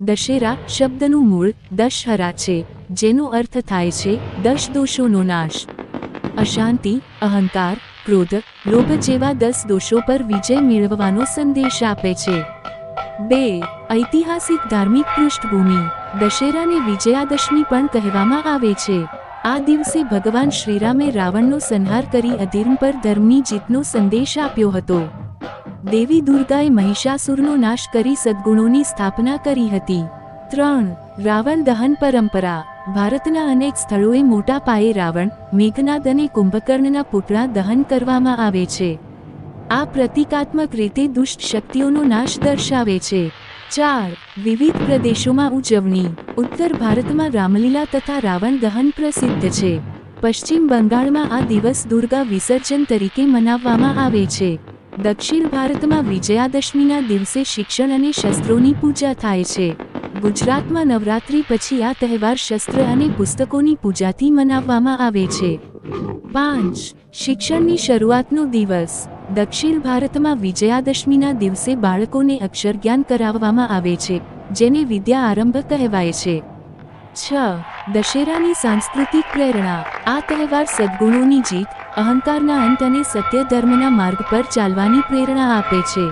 દશેરા શબ્દનું મૂળ દશહરા છે, જેનો અર્થ થાય છે, દશ દોષોનો નાશ. અશાંતિ, અહંકાર, ક્રોધ, લોભ જેવા દસ દોષો પર વિજય મેળવવાનો સંદેશ આપે છે. બે, ઐતિહાસિક ધાર્મિક પૃષ્ઠભૂમિ. દશેરાને વિજયાદશમી પણ કહેવામાં આવે છે. આ દિવસે ભગવાન શ્રીરામે રાવણનો સંહાર કરી અધિર્મ પર ધર્મની જીતનો સંદેશ આપ્યો હતો. દેવી દુર્ગાએ મહિષાસુરનો નાશ કરી સદ્ગુણોની સ્થાપના કરી હતી. ત્રણ, રાવણ દહન પરંપરા. ભારતના અનેક સ્થળોએ મોટા પાયે રાવણ, મેઘનાદ અને કુંભકર્ણના પુતળા દહન કરવામાં આવે છે. આ પ્રતિકાત્મક રીતે દુષ્ટ શક્તિઓનો નાશ દર્શાવે છે. ચાર, વિવિધ પ્રદેશોમાં ઉજવણી. ઉત્તર ભારતમાં રામલીલા તથા રાવણ દહન પ્રસિદ્ધ છે. પશ્ચિમ બંગાળમાં આ દિવસ દુર્ગા વિસર્જન તરીકે મનાવવામાં આવે છે. દક્ષિણ ભારતમાં વિજયાદશમીના દિવસે શિક્ષણ અને શસ્ત્રોની પૂજા થાય છે. ગુજરાતમાં નવરાત્રી પછી આ તહેવાર શસ્ત્ર અને પુસ્તકોની પૂજાથી મનાવવામાં આવે છે. પાંચ, શિક્ષણની શરૂઆતનો દિવસ. દક્ષિણ ભારતમાં વિજયાદશમીના દિવસે બાળકોને અક્ષરજ્ઞાન કરાવવામાં આવે છે, જેને વિદ્યા આરંભ કહેવાય છે. છ દશેરાની સાંસ્કૃતિક પ્રેરણા. આ તહેવાર સદ્ગુણોની જીત, અહંકારના અંત અને સત્ય ધર્મના માર્ગ પર ચાલવાની પ્રેરણા આપે છે.